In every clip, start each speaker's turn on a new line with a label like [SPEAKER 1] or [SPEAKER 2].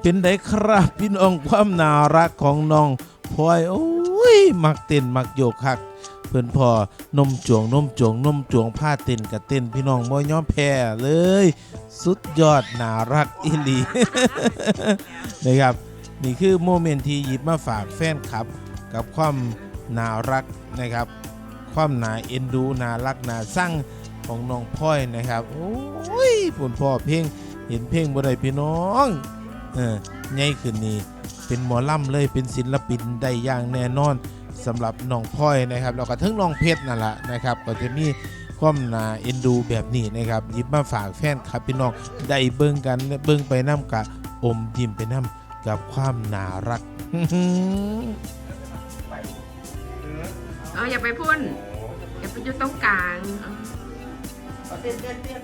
[SPEAKER 1] เป็
[SPEAKER 2] นไดครับพี่น้องความน่ารักของน้องพลอยโอ้ยมักเต้นมักโยกคักเพื่อนพอนมจวงนมจวงนมจวงผ้าเต้นกับเต้นพี่น้องบ่ย้อมแพ้เลย สุดยอดน่ารักอีหลีนะครับ นี่คือโมเมนต์ที่หยิบมาฝากแฟนคลับ กับความน่ารักนะครับ ความน่าเอ็นดูน่ารักน่าสั่งของน้องพลอยนะครับ โอ้ยผลพ่อเพลงเห็นเพลงบ่ได้พี่น้อง เออใหญ่ขึ้นนี่เป็นหมอล่ำเลยเป็นศิลปินได้อย่างแน่นอนสำหรับน้องพลอยนะครับแล้วก็ทั้งน้องเพชรนั่นแหละนะครับก็จะมีความนาเอ็นดูแบบนี้นะครับยิบมาฝากแฟนครับพี่น้องได้เบิ่งกันเบิ่งไปน้ำกะอมยิ้มไปน้ำกับความน่ารัก
[SPEAKER 3] เอออย่าไปพุ่นอย่าไปอยู่ตรงกลางเออ
[SPEAKER 4] เอาเต้นเต้นเต้น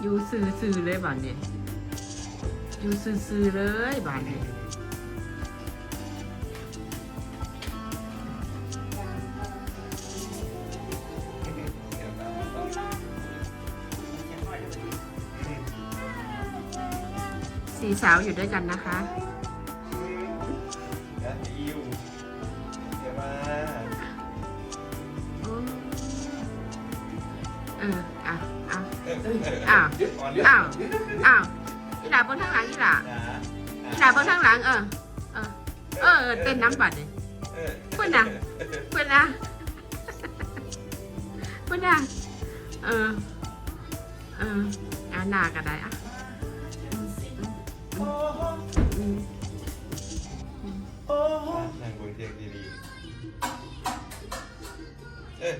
[SPEAKER 3] อยู่ซื่อๆเลยบ้านนี้อยู่ซื่อๆเลยบ้านนี้สี่สาวอยู่ด้วยกันนะคะ
[SPEAKER 1] งานดิวเดี๋ยวมา
[SPEAKER 3] เออ อะ อะ
[SPEAKER 1] เอ้า
[SPEAKER 3] ว
[SPEAKER 1] อ้า
[SPEAKER 3] ว อ้าวอีหลาบนข้างหลังอีหลาอีหลาบนข้างหลังเออ เออ เออ เต้นน้ำบัดเลย
[SPEAKER 1] เพื่
[SPEAKER 3] อนนะเพื่อนนะเพื่อนนะเออ เอออ่าหน้าก็ได้อะนางบิ้
[SPEAKER 1] เทียงดีๆเอ
[SPEAKER 3] อ